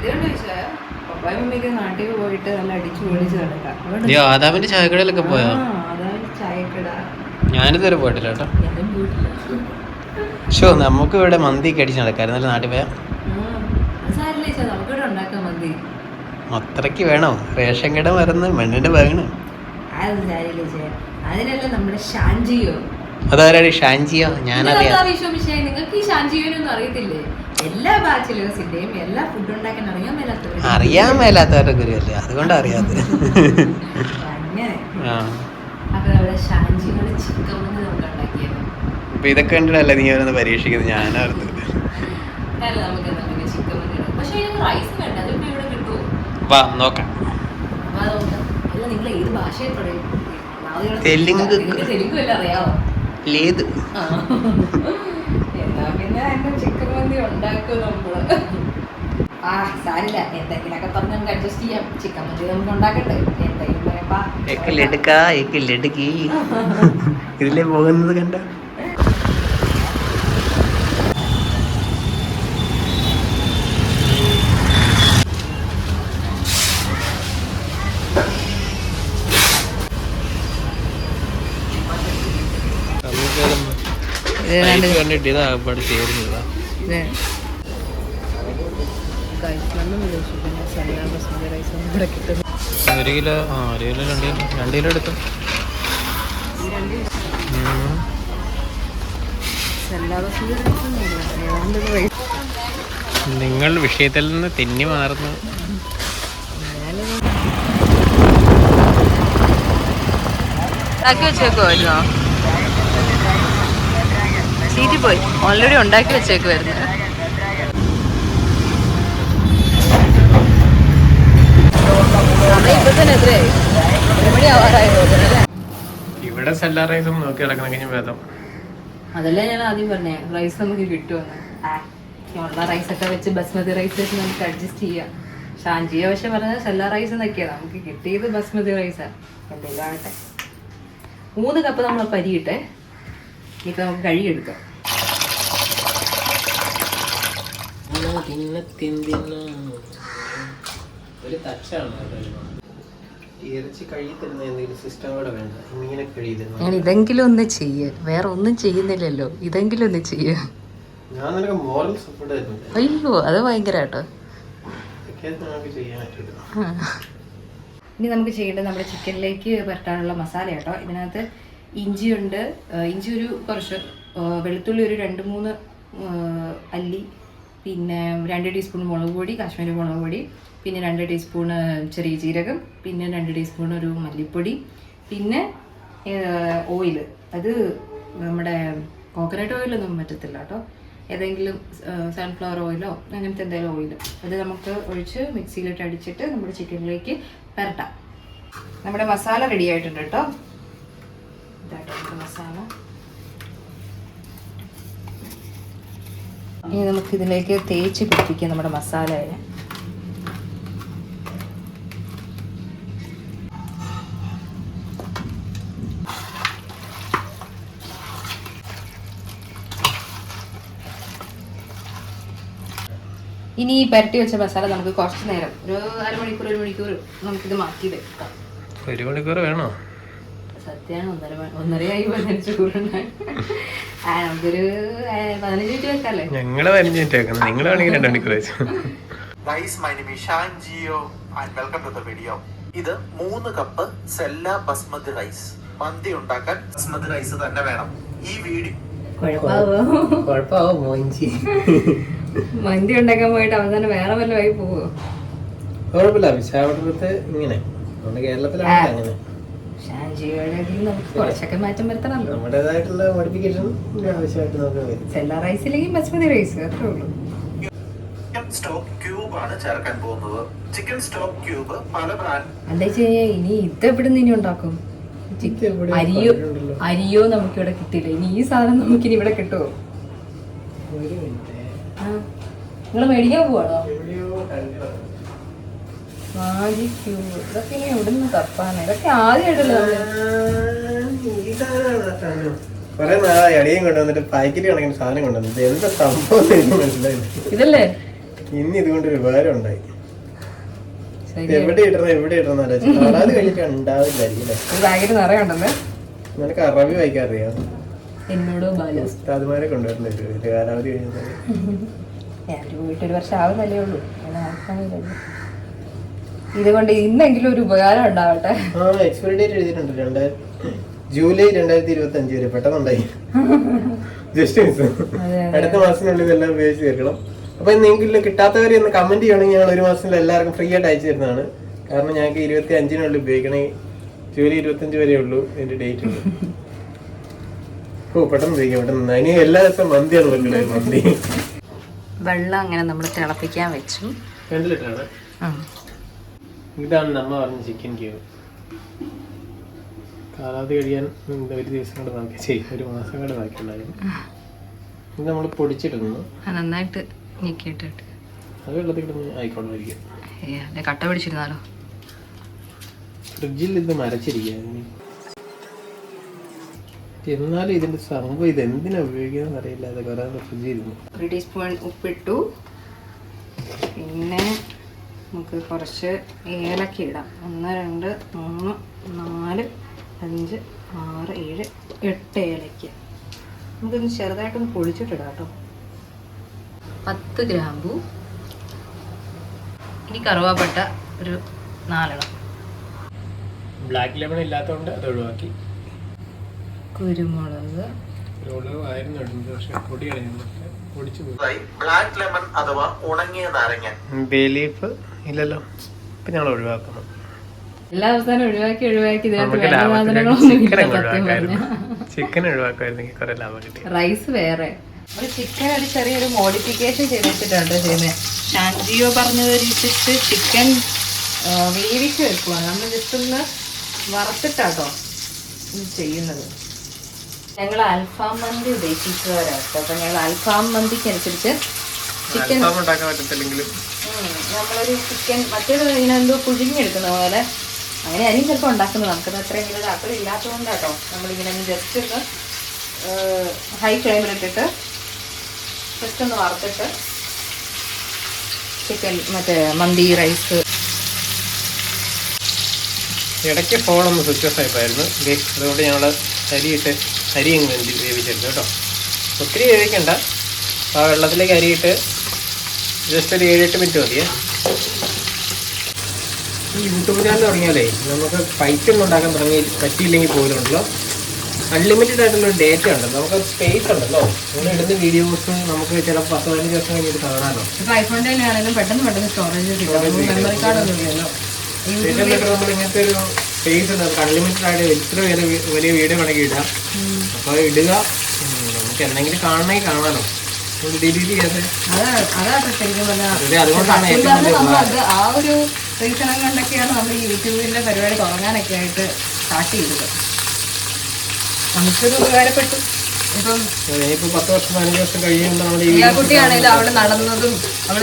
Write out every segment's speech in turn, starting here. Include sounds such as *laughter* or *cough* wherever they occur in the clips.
ഇതുകൊണ്ട് പപ്പായും നാട്ടിൽ പോയിട്ട് നല്ല അടിച്ചു പൊളിച്ച് നടക്കാം. അതുകൊണ്ട് അയ്യോ ആദാമിന്റെ ചായക്കടയിലൊക്കെ പോയോ? ആ, അതാണ് ചായക്കട. ഞാനിതുവരെ പോയിട്ടില്ല കേട്ടോ. ഞാനും ഷോ നമുക്ക് ഇവിടെ മന്തി അടിച്ച് നടക്കാറ് നല്ല നാട്ടിൽ പോയാൽ ആ, അത് സാരില്ല ചേച്ചാ. നമുക്കിവിടെ ഉണ്ടാക്കാൻ മതി അത്രയ്ക്ക് വേണോ? റേഷൻ കട മറന്ന് മണ്ണിന്റെ വേണം അത് സാരില്ല ചേ അതിനല്ല നമ്മുടെ ഷാൻജിയോ. അതാരാടി ഷാൻജിയോ? ഞാനറിയാം. വിഷയം വിഷയം നിങ്ങൾക്ക് ഈ ഷാൻജിയോനൊന്നും അറിയത്തില്ലേ? എല്ലാ ബാച്ചിലേഴ്സിന്റെയും എല്ലാ ഫുഡ് ഉണ്ടാക്കാൻ അറിയാൻ മേലാത്തവരുടെ അറിയാൻ മേലാത്തവരുടെ ഗുരുവല്ലേ അതുകൊണ്ട് അറിയാതെ അങ്ങനെ. അപ്പൊ ഷാൻജിയുടെ ചിക്കൻ മന്തി നമുക്ക് ഉണ്ടാക്കിയത്. അപ്പൊ ഇതൊക്കെ കണ്ടിട്ടല്ല നീ അവരൊന്ന് പരീക്ഷിക്കുന്നത്? അല്ല നമുക്ക് ചിക്കൻ മന്തി പക്ഷേ ഇതിന് റൈസ് വേണ്ട. അതിപ്പോ ഇവിടെ കിട്ടുമോ വാ നോക്കാം. വാ അല്ല നിങ്ങൾ ഏത് ഭാഷയിൽ പറയും തെലുങ്ക്. തെലുങ്ക് വല്ല അറിയാവോ? ലേത്. *laughs* എന്നാ പിന്നെ എന്റെ മന്തി ഉണ്ടാക്കും നമ്മൾ. ആ സാരില്ല. എന്തെങ്കിലുമൊക്കെ പറഞ്ഞ് നമുക്ക് അഡ്ജസ്റ്റ് ചെയ്യാം. ചിക്കൻ മന്തി നമുക്ക് ഉണ്ടാക്കട്ടെ. എന്തെങ്കിലും പറയാപ്പാ എക്ക് ലടുക്ക ഒരു കിലോ ആ ഒരു കിലോ രണ്ട് കിലോ രണ്ട് കിലോ എടുത്തു? നിങ്ങൾ വിഷയത്തിൽ നിന്ന് തിന്നി മാറുന്നു. ഉണ്ടാക്കി വെച്ചേക്കുമായിരുന്നോ സീറ്റി പോയി. ഓൾറെഡി ഉണ്ടാക്കി വെച്ചേക്ക് അല്ലേ? ഇവിടെ സെല്ലാ റൈസും നോക്കി കിടക്കുന്ന കഴിഞ്ഞ ഭേദം. അതല്ലേ ഞാൻ ആദ്യം പറഞ്ഞേ റൈസ് നമുക്ക് കിട്ടുമെന്ന് ഉള്ള റൈസ് ഒക്കെ വെച്ച് ബസ്മതി റൈസ് വെച്ച് നമുക്ക് അഡ്ജസ്റ്റ് ചെയ്യാം. ഷാൻജിയെ പക്ഷെ പറഞ്ഞത് സെല്ലാ റൈസ് എന്നൊക്കെയാണ് നമുക്ക് കിട്ടിയത് ബസ്മതി റൈസാണ് എന്തെങ്കിലും ആകട്ടെ. മൂന്ന് കപ്പ് നമ്മൾ പരിയിട്ടെ. ഇപ്പൊ നമുക്ക് കഴുകിയെടുക്കാം ഒരു തച്ചാണ് ഇറച്ചി കഴുകി തരുന്ന എന്തെങ്കിലും സിസ്റ്റം കൂടെ വേണ്ട ഇങ്ങനെ കഴുകി ഞാൻ തരുന്ന ഇതെങ്കിലും ഒന്ന് ചെയ്യ. വേറെ ഒന്നും ചെയ്യുന്നില്ലല്ലോ. ഇതെങ്കിലും ഒന്ന് ചെയ്യോ. ഞാൻ നിനക്ക് മോറൽ സപ്പോർട്ട് തരുന്നില്ല അയ്യോ അത് ഭയങ്കര കേട്ടോ ഇനി നമുക്ക് ചെയ്യേണ്ടത് നമ്മുടെ ചിക്കനിലേക്ക് പുരട്ടാനുള്ള മസാല കേട്ടോ ഇതിനകത്ത് ഇഞ്ചിയുണ്ട്. ഇഞ്ചി ഒരു കുറച്ച് വെളുത്തുള്ളി ഒരു രണ്ട് മൂന്ന് അല്ലി പിന്നെ രണ്ട് ടീസ്പൂൺ മുളക് പൊടി കാശ്മീരി മുളക് പൊടി പിന്നെ രണ്ട് ടീസ്പൂൺ ചെറിയ ജീരകം പിന്നെ രണ്ട് ടീസ്പൂൺ ഒരു മല്ലിപ്പൊടി പിന്നെ ഓയിൽ അത് നമ്മുടെ കോക്കനട്ട് ഓയിലൊന്നും പറ്റത്തില്ല കേട്ടോ. ഏതെങ്കിലും സൺഫ്ലവർ ഓയിലോ അങ്ങനത്തെ എന്തെങ്കിലും ഓയിൽ അത് നമുക്ക് ഒഴിച്ച് മിക്സിയിലിട്ട് അടിച്ചിട്ട് നമ്മുടെ ചിക്കനിലേക്ക് പരട്ടാം. നമ്മുടെ മസാല റെഡി ആയിട്ടുണ്ട് കേട്ടോ മസാല. ഇനി നമുക്ക് ഇതിലേക്ക് തേച്ച് പിടിപ്പിക്കാം നമ്മുടെ മസാലയെ. ഇനി ഈ പരട്ടി വെച്ച മസാല നമുക്ക് കുറച്ച് നേരം ഒരു അരമണിക്കൂർ ഒരു മണിക്കൂർ നമുക്കിത് മാറ്റി വെക്കാം ഒരു മണിക്കൂർ വേണോ? സത്യമാണ് ഒന്നര ഒന്നരയായി പതിനഞ്ച് കൂറുണ്ടായി നമുക്കൊരു പതിനഞ്ച് മിനിറ്റ് വെക്കല്ലേ? ഞങ്ങൾ പതിനഞ്ച് മിനിറ്റ് നിങ്ങൾ വേണമെങ്കിൽ രണ്ട് മണിക്കൂർ വെച്ചു. My name is Shan Geo and welcome to the video. ഇത് മൂന്ന് കപ്പ് സെല്ല ബസ്മതി റൈസ്. മന്തി ഉണ്ടാക്കാൻ ബസ്മതി റൈസ് തന്നെ വേണം. ഈ വീഡിയോ മന്തി ഉണ്ടാക്കാൻ പോയിട്ട് അവസാനം വേറെ വല്ലതുമായി പോവോ? കുഴപ്പമില്ല വിശാഖപട്ടണത്ത് ഇങ്ങനെ. നമ്മുടെ കേരളത്തിലാണ് അങ്ങനെ. നമുക്ക് കുറച്ചൊക്കെ മാറ്റം വരുത്തണമല്ലോ നമ്മുടേതായിട്ടുള്ള മോഡിഫിക്കേഷൻ ആവശ്യമായിട്ട് നമുക്ക് വരും. സെല്ല റൈസ് ഇല്ലെങ്കിൽ ബസ്മതി റൈസ് അത്രേ ഉള്ളൂ. സ്റ്റോക്ക് ക്യൂബ് ആണ് ചേർക്കാൻ പോകുന്നത്. ചിക്കൻ സ്റ്റോക്ക് ക്യൂബ് പല ബ്രാൻഡ് എന്താ ഇനി ഇത് എവിടെ നിന്ന് ഇനി ഉണ്ടാക്കും? അരിയോ എവിടെ അരിയോ നമുക്ക് ഇവിടെ കിട്ടില്ല ഇനി ഈ സാധനം നമുക്ക് ഇനി ഇവിടെ കിട്ടുമോ ഒരു മിനിറ്റ്. നിങ്ങൾ മേടിക്കാൻ പോവാണോ? എവിടെയോ കണ്ടതാണ്. മാജി ക്യൂബ് ഇതൊക്കെ ഇനി എവിടെ നിന്ന് തപ്പാണ് ഇതൊക്കെ ആദ്യമായിട്ടല്ലോ നമ്മൾ കൊറേ നാളായി അടിയും കൊണ്ടുവന്നിട്ട് പാക്കറ്റ് കണക്കിന് സാധനം കൊണ്ടുവന്നിട്ട് എന്താ സംഭവം എനിക്ക് മനസ്സിലായില്ല. ഇതല്ലേ? ഇന്ന് ഇതുകൊണ്ടൊരു ഉപകാരം ഉണ്ടായി. എവിടെ ഇടണം എവിടെ ഇടണം കാണാതെ കഴിഞ്ഞിട്ട് ഉണ്ടാവില്ലായിരിക്കും ഒരു നിറയുണ്ടെന്ന് നിനക്ക് അറബി വായിക്കാൻ അറിയാം. എന്നോട് ഉസ്താദ്മാരെ കൊണ്ടുവരുന്നില്ല ഇത് കാലാവധി കഴിഞ്ഞാൽ വീട്ടിൽ *laughs* ഒരു വർഷം ആവുന്നല്ലേ ഉള്ളൂ. ഇതുകൊണ്ട് ഇന്നെങ്കിലും ഒരു ഉപകാരം ഉണ്ടാവട്ടെ. ആ എക്സ്പയറി ഡേറ്റ് എഴുതിയിട്ടുണ്ട് രണ്ടായിരം ജൂലൈ രണ്ടായിരത്തി ഇരുപത്തി അഞ്ച് വരെ പെട്ടെന്നുണ്ടായി ജസ്റ്റ് മിസ് അടുത്ത മാസത്തിനുള്ളിൽ ഇതെല്ലാം ഉപയോഗിച്ച് തീർക്കണം. അപ്പൊ നിങ്ങൾക്ക് കിട്ടാത്തവരെ ഒന്ന് കമന്റ് ചെയ്യണമെങ്കിൽ ഞങ്ങൾ ഒരു മാസത്തിൽ എല്ലാവർക്കും ഫ്രീ ആയിട്ട് അയച്ചു തരുന്നതാണ്. കാരണം ഞങ്ങൾക്ക് ഇരുപത്തി അഞ്ചിനുള്ളിൽ ഉപയോഗിക്കണേ ജൂലൈ ഇരുപത്തി അഞ്ച് വരെ ഉള്ളൂ എന്റെ ഡേറ്റ് ഓ പെട്ടെന്ന് ഉപയോഗിക്കാം പെട്ടെന്ന് ഇനി എല്ലാ ദിവസവും മന്തിയാണ് മന്തി. വെള്ളം അങ്ങനെ നമ്മൾ തിളപ്പിക്കാൻ വെച്ചു. രണ്ട് ലിറ്ററാണ്. ഇതാണ് നമ്മൾ പറഞ്ഞ ചിക്കൻ ക്യൂബ് കാലാവധി കഴിയാൻ ഒരു ദിവസം കൂടെ നോക്കി ചെയ്യും. ഒരു മാസം കൊണ്ട് ഉണ്ടായിരുന്നു ഇത് നമ്മൾ പൊടിച്ചിടുന്നു. നന്നായിട്ട് ഞെക്കിയിട്ടിട്ട്. അത് വെള്ളത്തിൽ കിടന്ന് ആയിക്കൊണ്ടിരിക്കും. അല്ലെ കട്ട പിടിച്ചിരുന്നാലോ? ഫ്രിഡ്ജിൽ ഇത് മരച്ചിരിക്കുക എന്നാലും ഇതിന്റെ സംഭവം ഇത് എന്തിനാ ഉപയോഗിക്കുന്നത് അറിയില്ല അത് കുറെ ഫ്രിഡ്ജിൽ ഇരുന്നു. ഒരു ടീസ്പൂൺ ഉപ്പിട്ടു. പിന്നെ നമുക്ക് കുറച്ച് ഏലക്ക ഇടാം. ഒന്ന് രണ്ട് മൂന്ന് നാല് അഞ്ച് ആറ് ഏഴ് എട്ട് ഏലക്ക. നമുക്കൊന്ന് ചെറുതായിട്ടൊന്ന് പൊളിച്ചിട്ടിടാം കേട്ടോ പത്ത് ഗ്രാമ്പു ഇനി കറുവാപ്പട്ട ഒരു നാലെണ്ണം. ബ്ലാക്ക് ലെമൺ ഇല്ലാത്തതുകൊണ്ട് അത് ഒഴിവാക്കി. കുരുമുളക്. ബ്ലാക്ക് ലെമൺ അഥവാ ഉണങ്ങിയ നാരങ്ങ. Bay leaf. ഇല്ലല്ലോ. ഇപ്പൊ ഞങ്ങൾ ഒഴിവാക്കണം. എല്ലാ അവസാനം ഒഴിവാക്കി ഒഴിവാക്കി ചിക്കൻ ഒഴിവാക്കായിരുന്നെങ്കിൽ കുറെ ലാഭം കിട്ടി. റൈസ് വേറെ. ഒരു ചിക്കൻ ഒരു ചെറിയൊരു മോഡിഫിക്കേഷൻ ചെയ്തിട്ടുണ്ട് ചെയ്യുന്നത് ഷാൻജിയോ പറഞ്ഞതനുസരിച്ച് ചിക്കൻ വേവിച്ച് വെക്കുക നമ്മൾ ജസ്റ്റ് ഒന്ന് വറുത്തിട്ടാട്ടോ ഇത് ചെയ്യുന്നത്. ഞങ്ങൾ അൽഫാം മന്തി ഉദ്ദേശിച്ചവരാട്ടോ. അപ്പം ഞങ്ങൾ അൽഫാം മന്തിക്ക് അനുസരിച്ച് ചിക്കൻ ഉണ്ടാക്കാൻ പറ്റത്തില്ലെങ്കിലും നമ്മളൊരു ചിക്കൻ മറ്റേത് ഇങ്ങനെ എന്തോ പുഴുങ്ങിയെടുക്കുന്ന പോലെ. അങ്ങനെ ആയിരിക്കും ചിലപ്പോൾ ഉണ്ടാക്കുന്നത് നമുക്കത് അത്രയും വലിയ താല്പര്യം ഇല്ലാത്തതുകൊണ്ടാട്ടോ. നമ്മളിങ്ങനെ ജസ്റ്റ് ഒന്ന് ഹൈ ഫ്ലെയിമിലിട്ടിട്ട് ജസ്റ്റ് ഒന്ന് വറുത്തിട്ട് ചിക്കൻ മറ്റേ മന്തി റൈസ് ഇടയ്ക്ക് ഫോണൊന്ന് സ്വിച്ച് ഓഫ് ആയിപ്പായിരുന്നു അതുകൊണ്ട് ഞങ്ങൾ അരിയിട്ട് അരി ഇങ്ങനെ വേവിച്ചെടുത്തു കേട്ടോ. ഒത്തിരി വേവിക്കണ്ട. ആ വെള്ളത്തിലേക്ക് അരിയിട്ട് ജസ്റ്റ് ഒരു ഏഴെട്ട് മിനിറ്റ് മതിയേ ഈ യൂട്യൂബ് ചാനൽ തുടങ്ങിയാലേ നമുക്ക് പൈസ ഒന്നും ഉണ്ടാക്കാൻ തുടങ്ങി പറ്റിയില്ലെങ്കിൽ പോലും ഉണ്ടല്ലോ. അൺലിമിറ്റഡ് ആയിട്ടുള്ള ഡേറ്റ ഉണ്ട്. നമുക്ക് സ്പേസ് ഉണ്ടല്ലോ. നമ്മൾ ഇടുന്ന വീഡിയോസ് നമുക്ക് ചിലപ്പോൾ പത്ത് പതിനഞ്ച് ദിവസം കഴിഞ്ഞിട്ട് കാണാമല്ലോ. ഐഫോണിന്റെ ആണെങ്കിലും പെട്ടെന്ന് പെട്ടെന്ന് സ്റ്റോറേജ് മെമ്മറി കാർഡ് ഒന്നും ഇല്ലല്ലോ. ഏറ്റവും ബെറ്റർ നമ്മൾ ഇങ്ങനത്തെ ഒരു സ്പേസ് ഉണ്ട്. നമുക്ക് അൺലിമിറ്റഡ് ആയിട്ട് എത്ര വലിയ വലിയ വീഡിയോ വേണമെങ്കിൽ ഇടാം. അപ്പോൾ ഇടുക. നമുക്ക് എന്തെങ്കിലും കാണണമെങ്കിൽ കാണാമല്ലോ ആ ഒരു റീസണം കൊണ്ടൊക്കെയാണ് നമ്മൾ ഈ യൂട്യൂബിന്റെ പരിപാടി തുടങ്ങാനൊക്കെ ആയിട്ട് സ്റ്റാർട്ട് ചെയ്തത്. നമുക്കൊരു ഉപകാരപ്പെട്ടു. ഇപ്പം പത്ത് വർഷം പതിനഞ്ച് വർഷം കഴിയുമ്പോൾ നമ്മുടെ ഈ എല്ലാ കുട്ടിയാണെങ്കിലും അവിടെ നടന്നതും അവൾ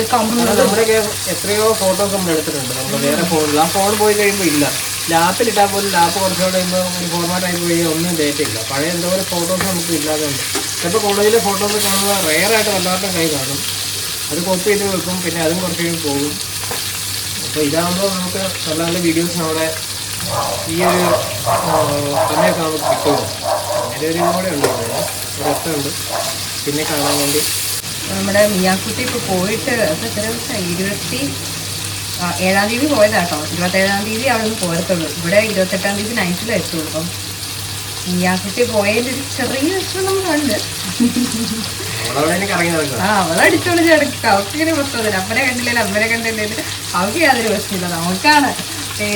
എത്രയോ ഫോട്ടോസ് നമ്മൾ എടുത്തിട്ടുണ്ട്. നമ്മൾ വേറെ ഫോണിൽ ആ ഫോൺ പോയി കഴിയുമ്പോൾ ഇല്ല. ലാപ്പിലിട്ടാൽ പോലും ലാപ്പ് കുറച്ചുകൂടെ കഴിയുമ്പോൾ ഒരു ഫോർമാറ്റ് ആയി പോയി ഒന്നും ഡേറ്റ ഇല്ല. പഴയ എന്തോരം ഫോട്ടോസ് നമുക്ക് ഇല്ലാതെ ഉണ്ട്. ചിലപ്പോൾ കോളേജിലെ ഫോട്ടോസ് റെയർ റെയറായിട്ട് വല്ലാത്ത കൈ കാണും. അത് കോപ്പി ചെയ്ത് വെക്കും പിന്നെ അതും കുറച്ച് കഴിയുമ്പോൾ പോകും. അപ്പോൾ ഇതാകുമ്പോൾ നമുക്ക് നല്ല നല്ല വീഡിയോസ് നമ്മുടെ ഈ ഒരു സമയമൊക്കെ നമുക്ക് കിട്ടുമോ? അങ്ങനെ ഒരു കൂടെ ഉണ്ട് രസമുണ്ട് പിന്നെ കാണാൻ വേണ്ടി. നമ്മുടെ മിയാക്കുട്ടി ഇപ്പോൾ പോയിട്ട് എത്ര ദിവസം ഇരുപത്തി ഏഴാം തീയതി പോയതാട്ടോ. ഇരുപത്തേഴാം തീയതി അവിടെ നിന്ന് പോയത്തുള്ളൂ ഇവിടെ ഇരുപത്തെട്ടാം തീയതി നൈറ്റിൽ എത്തുള്ളൂ അപ്പം. മിയാക്കുട്ടി പോയതിന്റെ ഒരു ചെറിയ വിഷമം നടക്കുക ആ അവളടിച്ചോളി കിടക്കുക അവൾക്ക് ഇങ്ങനെ പ്രശ്നമില്ല അമ്മനെ കണ്ടില്ല അമ്മനെ കണ്ടില്ല അവൾക്ക് യാതൊരു പ്രശ്നമില്ല നമുക്കാണ്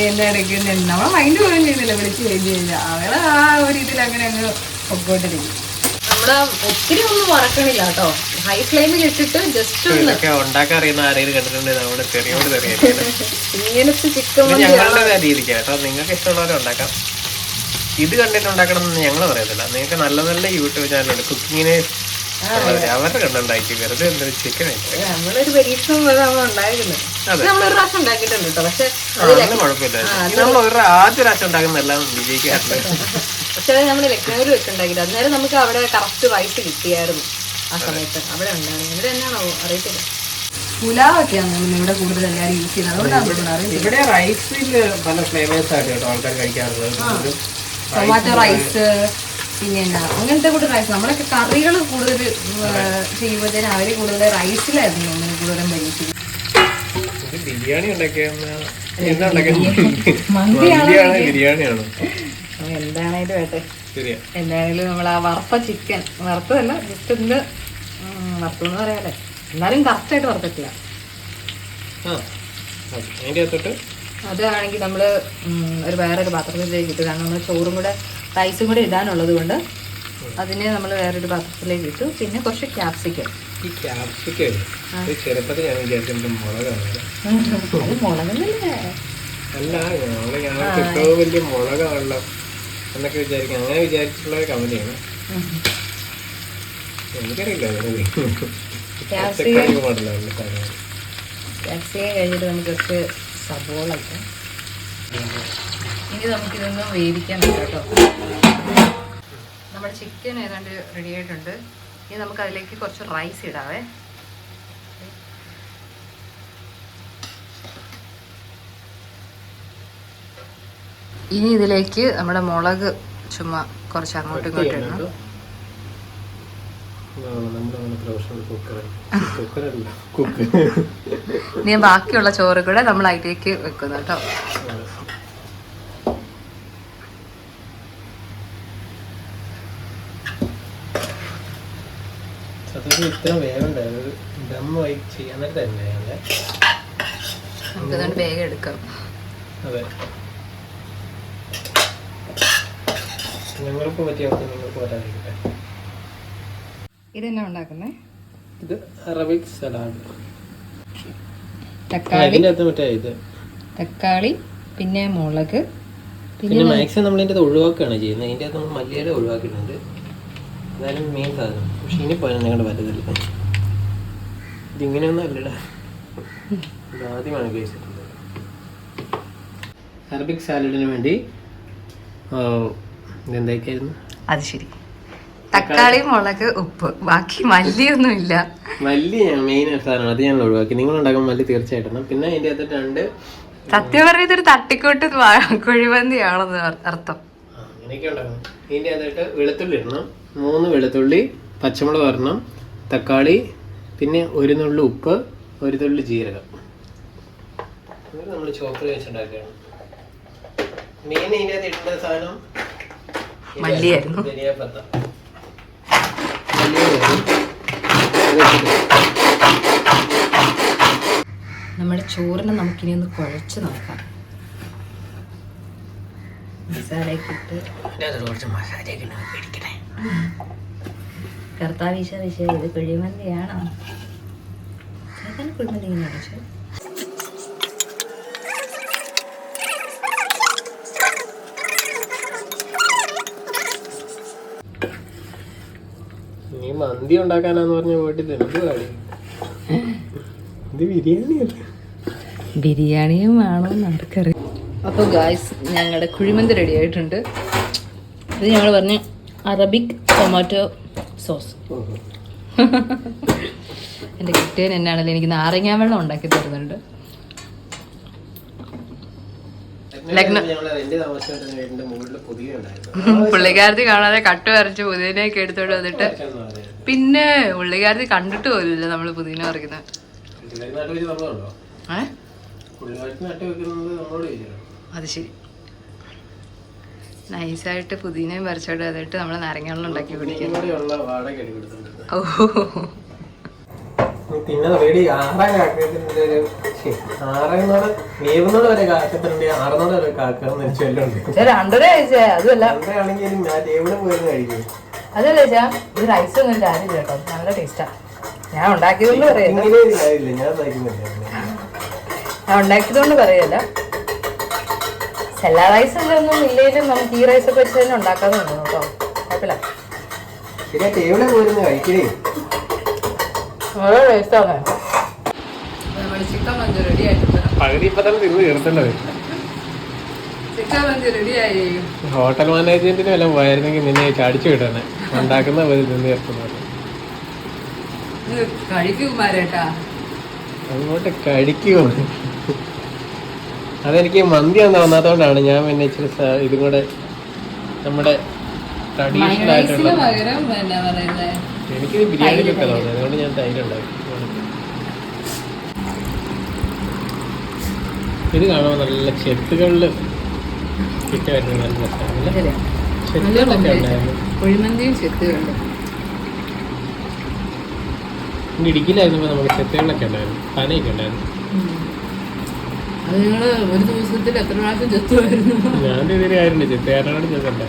എന്നെ എടുക്കുന്നത് നമ്മളെ മൈൻഡ് പോലും ചെയ്യുന്നില്ല. വിളിച്ച് കഴിഞ്ഞ് കഴിഞ്ഞാൽ അവളെ ആ ഒരു ഇതിൽ അങ്ങനെ അങ്ങ് പൊക്കോട്ടിരിക്കും ഒത്തിരി ഒന്നും മറക്കണില്ല കേട്ടോ. ഹൈ ഫ്ലെയിമിൽ ഇട്ടിട്ട് ജസ്റ്റ് ഒന്ന് *laughs* ഇങ്ങനത്തെ ചിക്കൻ കേട്ടോ. നിങ്ങൾക്ക് ഇഷ്ടമുള്ളവരെ ഉണ്ടാക്കാം. ഇത് കണ്ടിട്ട് ഉണ്ടാക്കണം എന്ന് ഞങ്ങൾ പറയത്തില്ല. നിങ്ങൾക്ക് നല്ല നല്ല യൂട്യൂബ് ചാനലുണ്ട് കുക്കിങ്ങിനെ അവരുടെ കണ്ടുണ്ടാക്കി വെറുതെ എന്തൊരു ചിക്കൻ നമ്മളൊരു പരീക്ഷണം. നമ്മളൊരു പ്രാവശ്യം ഉണ്ടാക്കിയിട്ടുണ്ട് കേട്ടോ. പക്ഷെ കുഴപ്പമില്ല നമ്മൾ ഒരു ആദ്യ പ്രാവശ്യം ഉണ്ടാക്കുന്നതെല്ലാം വിജയിക്കാറില്ല. *laughs* വിജയിക്കാറുണ്ട് പക്ഷെ അത് നമ്മൾ ലക്നൗവിൽ വെച്ചുണ്ടാക്കിയത് അന്നേരം നമുക്ക് അവിടെ കറക്റ്റ് റൈസ് കിട്ടിയായിരുന്നു ആ സമയത്ത്. അവിടെ ഉണ്ടായിരുന്നു. ഇവിടെ എന്നാണോ അറിയത്തില്ല. പുലാവ് ഒക്കെയാണ് തോന്നുന്നു ഇവിടെ കൂടുതൽ എല്ലാവരും യൂസ് ചെയ്യുന്നത്. അതുകൊണ്ടാണ് ഇവിടെ റൈസിൽ പല ഫ്ലേവേഴ്സ് ആയിട്ട് കേട്ടോ ആൾക്കാർ കഴിക്കാറുള്ളത്. ടൊമാറ്റോ റൈസ് പിന്നെ എന്നാ അങ്ങനത്തെ കൂടെ റൈസ് നമ്മളൊക്കെ കറികൾ കൂടുതൽ ചെയ്യുമ്പോഴത്തേന് അവർ കൂടുതൽ റൈസിലായിരുന്നു അങ്ങനെ കൂടുതലും പരീക്ഷിക്കുന്നത് ബിരിയാണി ബിരിയാണിയാണ്. എന്താണേലും നമ്മൾ ആ വറുത്ത ചിക്കൻ വറുത്തതല്ല ജസ്റ്റ് ഇതിന്റെ വറുത്തെന്ന് പറയാല്ലേ എന്നാലും കറക്റ്റായിട്ട് വറുത്തിട്ടില്ല. അതിന്റെ അകത്തോട്ട് അതാണെങ്കിൽ നമ്മൾ ഒരു വേറൊരു പാത്രത്തിലേക്ക് ഇട്ടു. കാരണം നമ്മൾ ചോറും കൂടെ റൈസും കൂടെ ഇടാനുള്ളത് കൊണ്ട് അതിനെ നമ്മൾ വേറൊരു പാത്രത്തിലേക്ക് ഇട്ടു. പിന്നെ കുറച്ച് ക്യാപ്സിക്കം ഈ ക്യാപ്സിക്കം ചെറുപ്പത്തിൽ ഞാൻ വിചാരിച്ചിട്ടുണ്ട് മുളകാണ് *laughs* അത് മുളകുന്നില്ലേ അല്ല ഞങ്ങൾ ഞങ്ങൾക്ക് ഏറ്റവും വലിയ മുളകാണല്ലോ എന്നൊക്കെ വിചാരിക്കും. അങ്ങനെ വിചാരിച്ചിട്ടുള്ള ഒരു കമ്പനിയാണ്. എനിക്കറിയില്ല ക്യാപ്സിക്കം കഴിഞ്ഞിട്ട് നമുക്ക് സബോള ഇട്ടു ഇനി നമുക്കിതൊന്ന് വേവിക്കാൻ കേട്ടോ. നമ്മുടെ ചിക്കൻ ഏതാണ്ട് റെഡി ആയിട്ടുണ്ട്. ഇനി നമുക്ക് അതിലേക്ക് കുറച്ച് റൈസ് ഇടാവേ. ഇനി ഇതിലേക്ക് നമ്മുടെ മുളക് ചുമ്മാ കുറച്ച് അങ്ങോട്ടും ഇങ്ങോട്ടും ഇടണം നമ്മളങ്ങനെ പ്രൊഫഷണൽ കുക്കർ കുക്കറല്ല കുക്ക് ഇനി ബാക്കിയുള്ള ചോറ് കൂടെ നമ്മൾ അതിലേക്ക് വെക്കുന്നു കേട്ടോ. ഇത്ര വേഗമുണ്ടായത് ദമ്മായി ചെയ്യാൻ തന്നെ വേഗം എടുക്കാം. അതെ. ഞങ്ങൾക്ക് പറ്റിയ നിങ്ങൾക്ക് പറ്റാതിരിക്കട്ടെ ഇതെന്നാ ഉണ്ടാക്കുന്നേ? ഇത് അറബിക് സലാഡ്. തക്കാളി. തക്കാളി പിന്നെ മുളക് പിന്നെ മാക്സിമം നമ്മൾ ഇതിന്റെ ഒഴിവാക്കുകയാണ് ചെയ്യുന്നത്. ഇതിന്റെ അകത്ത് നമ്മൾ മല്ലിയില ഒഴിവാക്കിയിട്ടുണ്ട്. എന്തായാലും മെയിൻ സാധനം. പക്ഷെ ഇനി പോയാൽ നിങ്ങളുടെ പറ്റത്തില്ല ഇതിങ്ങനെയൊന്നും അല്ലടാ. ഇത് ആദ്യമാണ് ഉപയോഗിച്ചിട്ടുള്ളത് അറബിക് സാലഡിന് വേണ്ടി എന്തൊക്കെയായിരുന്നു? അത് ശരി. തക്കാളി മുളക് ഉപ്പ് ബാക്കി മല്ലിയൊന്നും ഇല്ല മല്ലി മെയിൻ സാധനമാണ് അത് ഞാൻ ഒഴിവാക്കി നിങ്ങൾ ഉണ്ടാക്കുമ്പോൾ മല്ലി തീർച്ചയായിട്ടും പിന്നെ അതിന്റെ അകത്ത് രണ്ട് സത്യം പറഞ്ഞ ഇതൊരു തട്ടിക്കോട്ട് കുഴിമന്തിയാണെന്ന് അർത്ഥം അങ്ങനെയൊക്കെ ഉണ്ടാക്കണം ഇതിന്റെ അകത്തായിട്ട് വെളുത്തുള്ളി ഇടണം മൂന്ന് വെളുത്തുള്ളി പച്ചമുളക് വരണം തക്കാളി പിന്നെ ഒരു നുള്ളി ഉപ്പ് ഒരു തുള്ളി ജീരകം നമ്മൾ ചോപ്പർ വെച്ചുണ്ടാക്കുകയാണ് മെയിൻ ഇതിന്റെ അകത്ത് ഇടേണ്ട സാധനം മല്ലിയായിരുന്നു. മല്ലിയില നമ്മുടെ ചോറിനെ നമുക്കിനി ഒന്ന് കുഴച്ച് നോക്കാം. മസാലയൊക്കെ ഇട്ട്. കുറച്ച് മസാലയൊക്കെ ഇത് കുഴിമന്തിയാണോ? കുഴിമന്തി നീ മന്തി ഉണ്ടാക്കാനാന്ന് പറഞ്ഞ വീട്ടിൽ എന്ത് കാടി ഇത് ബിരിയാണിയല്ല? ബിരിയാണിയും വേണോ നടക്കറി അപ്പോൾ ഗായ്സ് ഞങ്ങളുടെ കുഴിമന്തി റെഡി ആയിട്ടുണ്ട്. ഇത് ഞങ്ങൾ പറഞ്ഞ അറബിക് ടൊമാറ്റോ സോസ് എന്റെ കിട്ടിയൻ എന്നാണല്ലോ എനിക്ക് നാരങ്ങാ വെള്ളം ഉണ്ടാക്കി തരുന്നുണ്ട്. *laughs* പുള്ളിക്കാരത്തി കാണാതെ കട്ട് വരച്ച് പുതിനയൊക്കെ എടുത്തോണ്ട് വന്നിട്ട് പിന്നെ പുള്ളിക്കാരത്തി കണ്ടിട്ട് പോലുമില്ല നമ്മൾ പുതിന പറിക്കുന്നത് നാട്ടിൽ അത് ശരി. നൈസായിട്ട് പുതിനയും പറിച്ചോണ്ട് അതിട്ട് നമ്മൾ നാരങ്ങ വെള്ളം ഉണ്ടാക്കി കുടിക്കും ഓ. തിന്നത് റെഡി ആറാം കാക്കത്തിന്റെ ഒരു ശ്ശെ, ആറെന്നോട് വേവുന്നോട് വരെ കാക്കത്തിനുണ്ട് ആറുന്നോട് വരെ ചൊല്ലുണ്ട്. രണ്ടര കഴിച്ചേ അതുമല്ല. ഞാൻ ടേബിളിൽ പോയിരുന്നു കഴിക്കും. അതല്ല ചേച്ചാ ഇത് റൈസ് ഒന്നും കേട്ടോ. നല്ല ടേസ്റ്റാ ഞാൻ ഉണ്ടാക്കിയതൊന്നും അറിയാം ഞാൻ തയ്ക്കുന്നില്ല ഞാൻ ഉണ്ടാക്കിയതുകൊണ്ട് പറയല്ല. സെല്ലാ റൈസ് ഒന്നും ഇല്ലെങ്കിലും നമുക്ക് ഈ റൈസ് ഒക്കെ വെച്ച് തന്നെ ഉണ്ടാക്കാതെ തോന്നുന്നു കേട്ടോ. കുഴപ്പമില്ല. ഹോട്ടൽ മാനേജ്മെന്റിന് വല്ല പോയിരുന്നെങ്കിൽ നിന്നെ ചടിച്ചു വിടണേ. ഉണ്ടാക്കുന്ന കഴിക്കുമാരേട്ടാ അങ്ങോട്ട് കഴിക്കുമോ അതെനിക്ക് മന്തി ഒന്ന് തോന്നാത്തോണ്ടാണ് ഞാൻ പിന്നെ ഇച്ചിരി ഇതും കൂടെ നമ്മുടെ ട്രഡീഷണൽ ആയിട്ടുള്ള എനിക്കിത് എന്നാ പറയുന്നത് എനിക്ക് ബിരിയാണിക്കൊക്കെ തോന്നി അതുകൊണ്ട് ഞാൻ തൈര് ഉണ്ടാക്കി. ഇത് കാണാൻ നല്ല ചെത്തുകളിൽ കിട്ടുമായിരുന്നു നല്ല രസമാണ്. ചെത്തുകളൊക്കെ ഉണ്ടായിരുന്നു. ഇടുക്കിയിലായിരുന്നപ്പോൾ നമുക്ക് ചെത്തുകളൊക്കെ ഉണ്ടായിരുന്നു. പനയൊക്കെ ഉണ്ടായിരുന്നു. അത് ഒരു ദിവസത്തിൽ എത്ര പ്രാവശ്യം ചെത്തുമായിരുന്നു ഞാൻ ഇതിന് ആയിരുന്നു ചെത്തുകാരനോട് ചെത്തണ്ട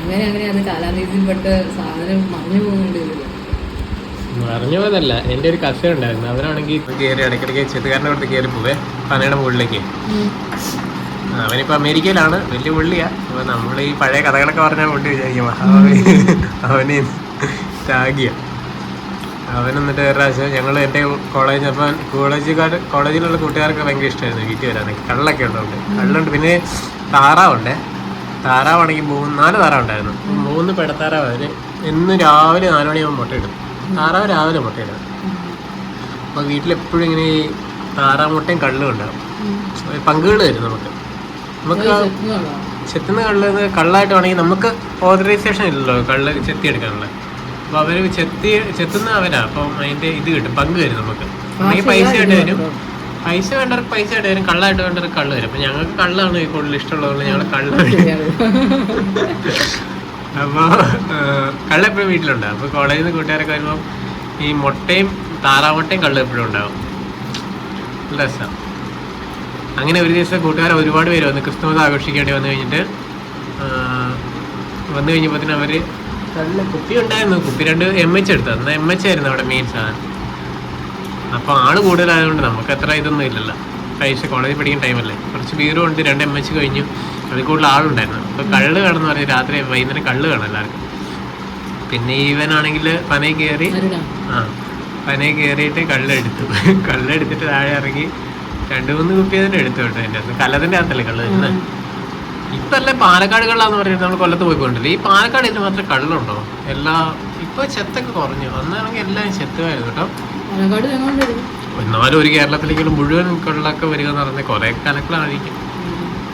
അങ്ങനെ അങ്ങനെ അത് കാലാവധിയിൽപ്പെട്ട സാധനം മറിഞ്ഞു പോകേണ്ടി ഇതിൽ മറിഞ്ഞു പോയതല്ല എന്റെ ഒരു കസ ഉണ്ടായിരുന്നു. അവനാണെങ്കിൽ കയറി ഇടയ്ക്കിടയ്ക്ക് ചെത്തുകാരന്റെ അടുത്ത് കയറി പോവേ പനയുടെ മുകളിലേക്ക്. അവനിപ്പോൾ അമേരിക്കയിലാണ്. വലിയ പുള്ളിയാ. അപ്പോൾ നമ്മൾ ഈ പഴയ കഥകളൊക്കെ പറഞ്ഞാൽ കൊണ്ട് വിചാരിക്കും അവന് ത്യാഗിയ. അവൻ എന്നിട്ട് വേറെ പ്രാവശ്യം ഞങ്ങൾ എന്റെ കോളേജ് അപ്പം കോളേജുകാർ കോളേജിലുള്ള കൂട്ടുകാർക്ക് ഭയങ്കര ഇഷ്ടമായിരുന്നു വീട്ടിൽ വരാനൊക്കെ. കള്ളൊക്കെ ഉണ്ടാവും കള്ളുണ്ട്. പിന്നെ താറാവുണ്ട്. താറാവാണെങ്കിൽ മൂന്ന് നാല് താറാവ് ഉണ്ടായിരുന്നു മൂന്ന് പെടത്താറാവ് അവർ ഇന്ന് രാവിലെ നാല് മണിയാകുമ്പോൾ മുട്ടയിടും താറാവ് രാവിലെ മുട്ടയിടും അപ്പോൾ വീട്ടിലെപ്പോഴും ഇങ്ങനെ ഈ താറാമുട്ടയും കള്ളും ഉണ്ടാവും. പങ്കുകൾ തരും നമുക്ക്. നമുക്ക്? ചെത്തുന്ന കള്ള് കള്ളായിട്ട് വേണമെങ്കിൽ നമുക്ക് ഓതറൈസേഷൻ ഇല്ലല്ലോ കള്ള് ചെത്തി എടുക്കാനുള്ള അപ്പൊ അവർ ചെത്തി ചെത്തുന്ന അവനാ. അപ്പം അതിന്റെ ഇത് കിട്ടും പങ്ക് വരും നമുക്ക്. അല്ലെങ്കിൽ പൈസ ആയിട്ട് വരും. പൈസ വേണ്ടവർക്ക് പൈസ ആയിട്ട് വരും കള്ളായിട്ട് വേണ്ടവർക്ക് കള്ള് വരും. അപ്പൊ ഞങ്ങൾക്ക് കള്ളാണ് കൂടുതൽ ഇഷ്ടമുള്ളതുകൊണ്ട് ഞങ്ങൾ കള്ള് *laughs* അപ്പൊ അപ്പോൾ കള്ള എപ്പോഴും വീട്ടിലുണ്ട്. അപ്പോൾ കോളേജിൽ നിന്ന് കൂട്ടുകാരൊക്കെ വരുമ്പോൾ ഈ മുട്ടയും താറാമുട്ടയും കള്ള് എപ്പോഴും ഉണ്ടാവും. രസം. രസമാണ് അങ്ങനെ ഒരു ദിവസം കൂട്ടുകാർ ഒരുപാട് പേര് വന്ന് ക്രിസ്തുമസ് ആഘോഷിക്കേണ്ടി വന്നു കഴിഞ്ഞിട്ട് വന്നു കഴിഞ്ഞപ്പോൾ അവർ കള്ള് കുപ്പി ഉണ്ടായിരുന്നു കുപ്പി രണ്ട് എം എച്ച് എടുത്തു എന്നാൽ എം എച്ച് ആയിരുന്നു അവിടെ മെയിൻ സാധനം. അപ്പോൾ ആൾ കൂടുതലായതുകൊണ്ട് നമുക്ക് അത്ര ഇതൊന്നും ഇല്ലല്ലോ. പൈസ കോളേജിൽ പഠിക്കുന്ന ടൈമല്ലേ കുറച്ച് ബീറും ഉണ്ട് രണ്ട് എം എച്ച് കഴിഞ്ഞു. അതിൽ കൂടുതൽ ആളുണ്ടായിരുന്നു. അപ്പോൾ കള്ള് കാണുന്ന പറഞ്ഞ് രാത്രി വൈകുന്നേരം കള്ള് കാണും എല്ലാവർക്കും. പിന്നെ ഈവനാണെങ്കിൽ പനയിൽ കയറി ആ പനയിൽ കയറിയിട്ട് കള്ളെടുത്തു കള്ളെടുത്തിട്ട് താഴെ ഇറങ്ങി രണ്ട് മൂന്ന് കുപ്പി തന്നെ എടുത്തു കേട്ടോ എന്റെ അകത്ത്. കല്ലതിന്റെ അകത്തല്ലേ കള്ള് വരുന്നത്? ഇപ്പം അല്ലേ പാലക്കാട് കള്ളാന്ന് പറഞ്ഞിട്ട് നമ്മൾ കൊല്ലത്ത് പോയിക്കൊണ്ടില്ലേ ഈ പാലക്കാട് ഇതിന് മാത്രം കള്ളുണ്ടോ? എല്ലാ ഇപ്പൊ ചെത്തൊക്കെ കുറഞ്ഞു. അന്നാണെങ്കിൽ എല്ലാം ചെത്തുമായിരുന്നു കേട്ടോ. എന്നാലും ഒരു കേരളത്തിലേക്കുള്ള മുഴുവൻ കള്ളൊക്കെ വരിക എന്ന് പറഞ്ഞാൽ കുറെ കലക്കളായിരിക്കും.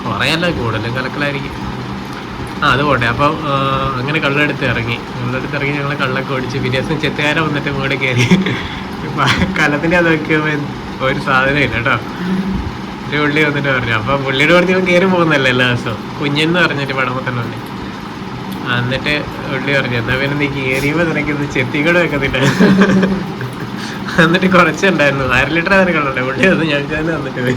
കുറേ അല്ല കൂടുതലും കലക്കളായിരിക്കും. ആ അത് പോട്ടെ. അപ്പം അങ്ങനെ കള്ളെടുത്ത് ഇറങ്ങി. കള്ളെടുത്ത് ഇറങ്ങി ഞങ്ങൾ കള്ളൊക്കെ ഓടിച്ച് വിദേശം ദിവസം ചെത്തുകാരൻ വന്നിട്ട് മുകളിൽ കയറി. കലത്തിന്റെ അത് നോക്കിയപ്പോൾ ഒരു സാധനം ഇല്ല കേട്ടോ. ഒരു പുള്ളി വന്നിട്ട് പറഞ്ഞു. അപ്പം പുള്ളിയുടെ പറഞ്ഞ് ഇവൻ കയറി പോകുന്നല്ലേ എല്ലാ ദിവസവും? കുഞ്ഞെന്ന് പറഞ്ഞിട്ട് പടമത്തന്നെ പറഞ്ഞു ആ, എന്നിട്ട് പുള്ളി പറഞ്ഞു എന്നാ പിന്നെ നീ കയറിയപ്പോൾ നിനക്കിത് ചെത്തിക്കട വെക്കത്തില്ല. എന്നിട്ട് കുറച്ചുണ്ടായിരുന്നു. അര ലിറ്റർ അതിന് കള്ളുണ്ട് പുള്ളി അത് ഞങ്ങൾക്ക് തന്നെ വന്നിട്ട് പോയി.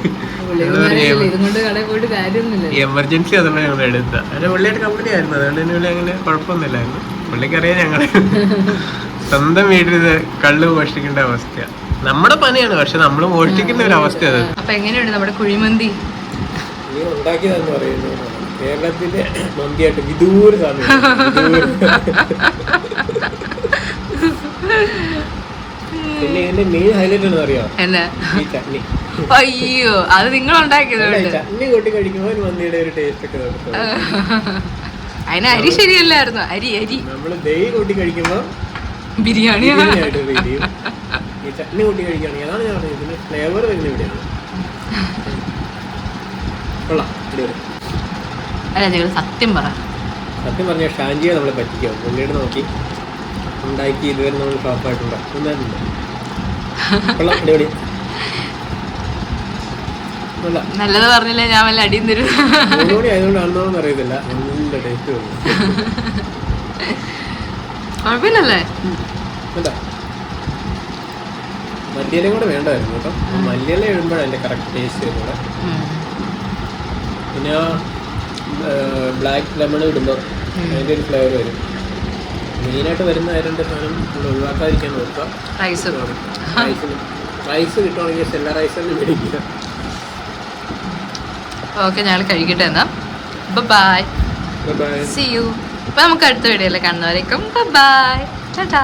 എമർജൻസി അതുകൊണ്ട് ഞങ്ങൾ എടുത്ത. അതിന് പുള്ളിയുടെ കമ്പനി ആയിരുന്നു. അതുകൊണ്ട് തന്നെ പുള്ളി അങ്ങനെ കുഴപ്പമൊന്നുമില്ലായിരുന്നു. പുള്ളിക്കറിയാം ഞങ്ങൾ സ്വന്തം വീട്ടിൽ കള്ള് മോഷ്ടിക്കേണ്ട അവസ്ഥയാണ് നമ്മുടെ പനിയാണ് പക്ഷെ നമ്മൾ മോഷ്ടിക്കുന്ന ഒരു അവസ്ഥ അത്. അപ്പൊ എങ്ങനെയുണ്ട് നമ്മുടെ കുഴിമന്തി? നീ ഉണ്ടാക്കിയതെന്ന് പറയുന്നത് കേരളത്തിന്റെ മന്തിയായിട്ട് വിദൂര പിന്നെ ഇതിന്റെ മെയിൻ ഹൈലൈറ്റ് എന്ന് അറിയാം എന്നാ? ഈ ചട്നി. അയ്യോ അത് നിങ്ങൾ ഉണ്ടാക്കിയത് അല്ല, ഈ കൊണ്ട്. ചട്നി കൂട്ടി കഴിക്കുമ്പോൾ ഒരു മന്തിയുടെ ഒരു ടേസ്റ്റ് ഒക്കെ നമുക്ക് തോന്നും. അതിന് അരി ശരിയല്ലായിരുന്നു. അരി അരി. നമ്മൾ ദഹി കൂട്ടി കഴിക്കുമ്പോൾ ബിരിയാണി ഈ ചട്നി കൂട്ടി കഴിക്കുകയാണെങ്കിൽ അതാണ് ഞാൻ പറഞ്ഞത് ഇതിന് ഫ്ലേവർ വരുന്ന ഇവിടെയാണ്. കൊള്ളാം. അടിപൊളി. അല്ല നിങ്ങൾ സത്യം പറ. സത്യം പറഞ്ഞാൽ ഷാൻജിയെ നമ്മളെ പറ്റിക്കാം? പുള്ളിയുടെ നോക്കി. ഉണ്ടാക്കി ഇതുവരെ നമ്മൾ ഷോപ്പായിട്ടുണ്ട് കൊള്ളാം. അടിപൊളി. നല്ലത് പറഞ്ഞില്ലേ? ഞാൻ വല്ല അടിയും തരും. ആയതുകൊണ്ടാണെന്നോന്ന് അറിയത്തില്ല. നല്ല ടേസ്റ്റ് കുഴപ്പമില്ലല്ലേ? മല്ലിയിലയും കൂടെ വേണ്ടായിരുന്നു കേട്ടോ. മല്ലിയില ഇടുമ്പോഴാണ് അതിന്റെ കറക്റ്റ് ടേസ്റ്റ് വരുന്നത്. പിന്നെ ബ്ലാക്ക് ലെമൺ ഇടുമ്പോൾ അതിന്റെ ഒരു ഫ്ലേവർ വരും. മെയിനായിട്ട് വരുന്ന രണ്ട് സാധനം നമ്മൾ ഒഴിവാക്കാതിരിക്കാൻ നോക്കുക. റൈസ് റൈസിന് റൈസ് കിട്ടുവാണെങ്കിൽ സെല്ല റൈസ് തന്നെ മേടിക്കുക. ഓക്കെ ഞങ്ങൾ കഴിക്കട്ടെ എന്നാ. ബൈ ബൈ സി യു അപ്പൊ നമുക്ക് അടുത്ത വീഡിയോയിൽ കാണുന്നവരേക്കും ബൈ ടാറ്റാ